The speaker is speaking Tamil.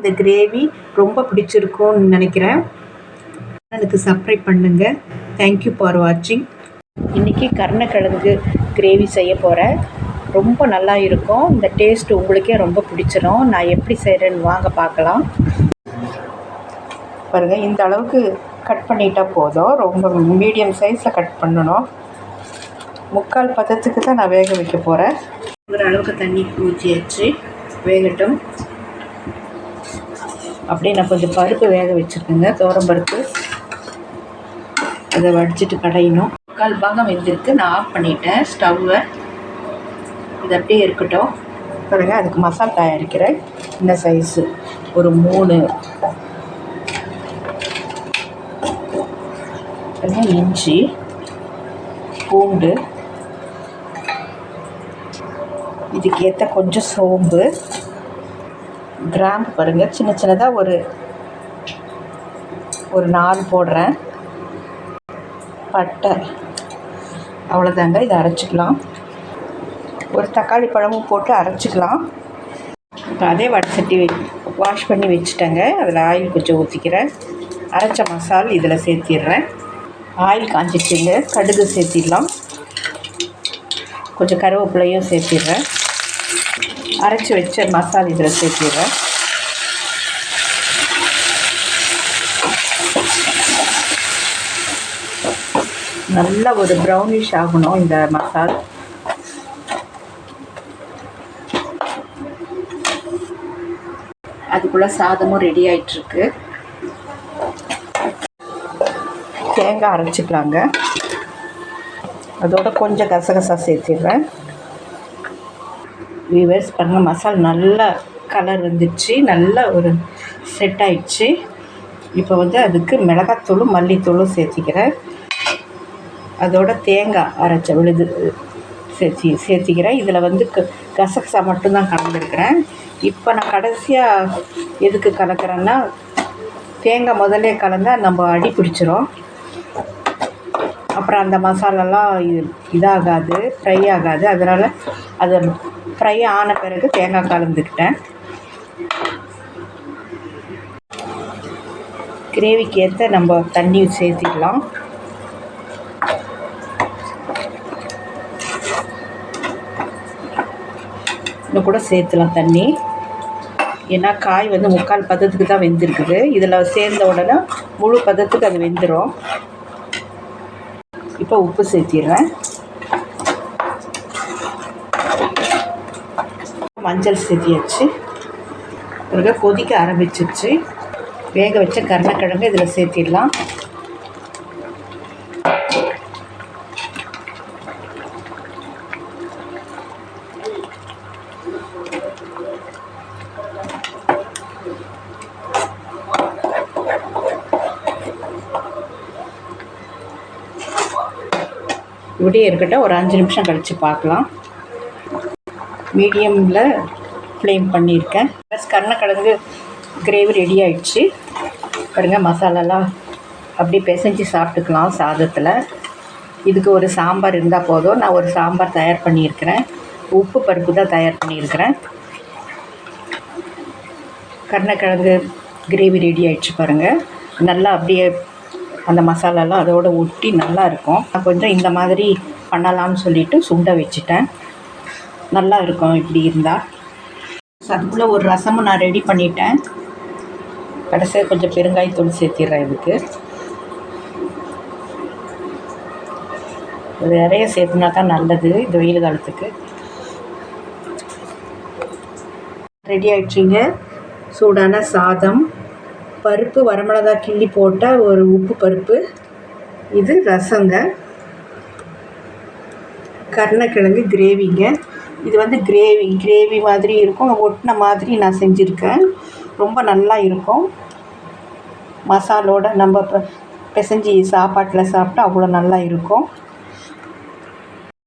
இந்த கிரேவி ரொம்ப பிடிச்சிருக்கும்னு நினைக்கிறேன். எனக்கு சப்ஸ்கிரைப் பண்ணுங்கள் தேங்க்யூ ஃபார் வாட்சிங் இன்றைக்கி கருணக்கிழங்கு கிரேவி செய்ய போகிறேன் ரொம்ப நல்லா இருக்கும். இந்த டேஸ்ட் உங்களுக்கே ரொம்ப பிடிச்சிரும். நான் எப்படி செய்கிறேன்னு வாங்க பார்க்கலாம். பாருங்கள் இந்த அளவுக்கு கட் பண்ணிட்டா போதும். ரொம்ப மீடியம் சைஸில் கட் பண்ணணும். முக்கால் பதத்துக்கு தான் நான் வேக வைக்க போகிறேன் ஒரு அளவுக்கு தண்ணி ஊற்றியாச்சு வேகட்டும். அப்படியே நான் கொஞ்சம் பருப்பு வேக வச்சுருக்கேங்க தோரம் பருப்பு. அதை வடிச்சிட்டு கடையணும். முக்கால் பாகம் வெந்திருக்கு நான் ஆஃப் பண்ணிட்டேன் ஸ்டவ்வை. இது அப்படியே இருக்கட்டும். பாருங்க அதுக்கு மசாலா தயாரிக்கிறேன். இந்த சைஸு ஒரு மூணு. இஞ்சி பூண்டு. இதுக்கு ஏற்ற கொஞ்சம் சோம்பு. கிராம்பு பாருங்கள் சின்ன சின்னதாக ஒரு ஒரு நாலு போடுறேன். பட்டை. அவ்வளோதாங்க இதை அரைச்சிக்கலாம். ஒரு தக்காளி பழமும் போட்டு அரைச்சிக்கலாம். இப்போ அதே வடசட்டி வாஷ் பண்ணி வச்சுட்டேங்க. அதில் ஆயில் கொஞ்சம் ஊற்றிக்கிறேன் அரைச்ச மசால் இதில் சேர்த்திடுறேன். ஆயில் காஞ்சிச்சுங்க. கடுகு சேர்த்திடலாம். கொஞ்சம் கருவேப்பிலையும் சேர்த்திடுறேன். அரைச்சி வச்ச மசால் இதில் சேர்த்திடுறேன். நல்ல ஒரு ப்ரௌனிஷ் ஆகணும் இந்த மசால். அதுக்குள்ளே சாதமும் ரெடி ஆகிட்டுருக்கு தேங்காய் அரைச்சிக்கலாங்க. அதோட கொஞ்சம் கசகசா சேர்த்திடுறேன். வியூவர்ஸ் பாருங்கள் மசால் நல்ல கலர் வந்துடுச்சு நல்ல ஒரு செட் ஆயிடுச்சு. இப்போ வந்து அதுக்கு மிளகாத்தூளும் மல்லித்தூளும் சேர்த்திக்கிறேன். அதோட தேங்காய் அரைச்ச விழுது சேர்த்தி சேர்த்திக்கிறேன். இதில் வந்து க கசகசா மட்டும்தான் கலந்துருக்கிறேன். இப்போ நான் கடைசியாக எதுக்கு கலக்கிறேன்னா தேங்காய் முதல்ல கலந்தால் நம்ம அடி பிடிச்சிரும். அப்புறம் அந்த மசாலாலாம் இது இதாகாது ஃப்ரை ஆகாது. அதனால் அதை ஃப்ரை ஆன பிறகு தேங்காய் கலந்துக்கிட்டேன். கிரேவிக்கு ஏற்ற நம்ம தண்ணி சேர்த்திக்கலாம் இன்னும் கூட சேர்த்துலாம் தண்ணி. ஏன்னா காய் வந்து முக்கால் பதத்துக்கு தான் வெந்திருக்குது. இதில் சேர்ந்த உடனே முழு பதத்துக்கு அது வெந்துடும் இப்போ உப்பு சேர்த்திடுறேன். மஞ்சள் செதியாச்சு. பிறகு கொதிக்க ஆரம்பிச்சிருச்சு. வேக வச்ச கருணக்கிழங்கு இதில் சேர்த்திடலாம். இப்படியே இருக்கட்டும். ஒரு அஞ்சு நிமிஷம் கழித்து பார்க்கலாம். மீடியமில் ஃப்ளேம் பண்ணியிருக்கேன். ப்ளஸ் கருணக்கிழங்கு கிரேவி ரெடி ஆயிடுச்சு. பாருங்கள் மசாலாலாம் அப்படியே பிசைஞ்சு சாப்பிட்டுக்கலாம் சாதத்தில். இதுக்கு ஒரு சாம்பார் இருந்தால் போதும். நான் ஒரு சாம்பார் தயார் பண்ணியிருக்கிறேன். உப்பு பருப்பு தான் தயார் பண்ணியிருக்கிறேன். கருணக்கிழங்கு கிரேவி ரெடி ஆயிடுச்சு பாருங்கள் நல்லா அப்படியே அந்த மசாலாலாம் அதோட ஒட்டி நல்லா இருக்கும். நான் கொஞ்சம் இந்த மாதிரி பண்ணலாம்னு சொல்லிவிட்டு சுண்ட வச்சுட்டேன். நல்லா இருக்கும் இப்படி இருந்தால் அதுக்குள்ளே ஒரு ரசமும் நான் ரெடி பண்ணிட்டேன். கடைசியாக கொஞ்சம் பெருங்காயத்தூள் சேர்த்திடுறேன் இதுக்கு. நிறைய சேர்த்துனா தான் நல்லது இந்த வெயில் காலத்துக்கு. ரெடி ஆயிடுச்சிங்க. சூடான சாதம். பருப்பு வரமிளகா கிள்ளி போட்டால் ஒரு உப்பு பருப்பு. இது ரசங்க. கருணக்கிழங்கு கிரேவிங்க. இது வந்து கிரேவி கிரேவி மாதிரி இருக்கும். ஒட்டின மாதிரி நான் செஞ்சுருக்கேன். ரொம்ப நல்லா இருக்கும். மசாலோட நம்ம இப்போ பிசைஞ்சி சாப்பாட்டில் சாப்பிட்டா அவ்வளோ நல்லா இருக்கும்.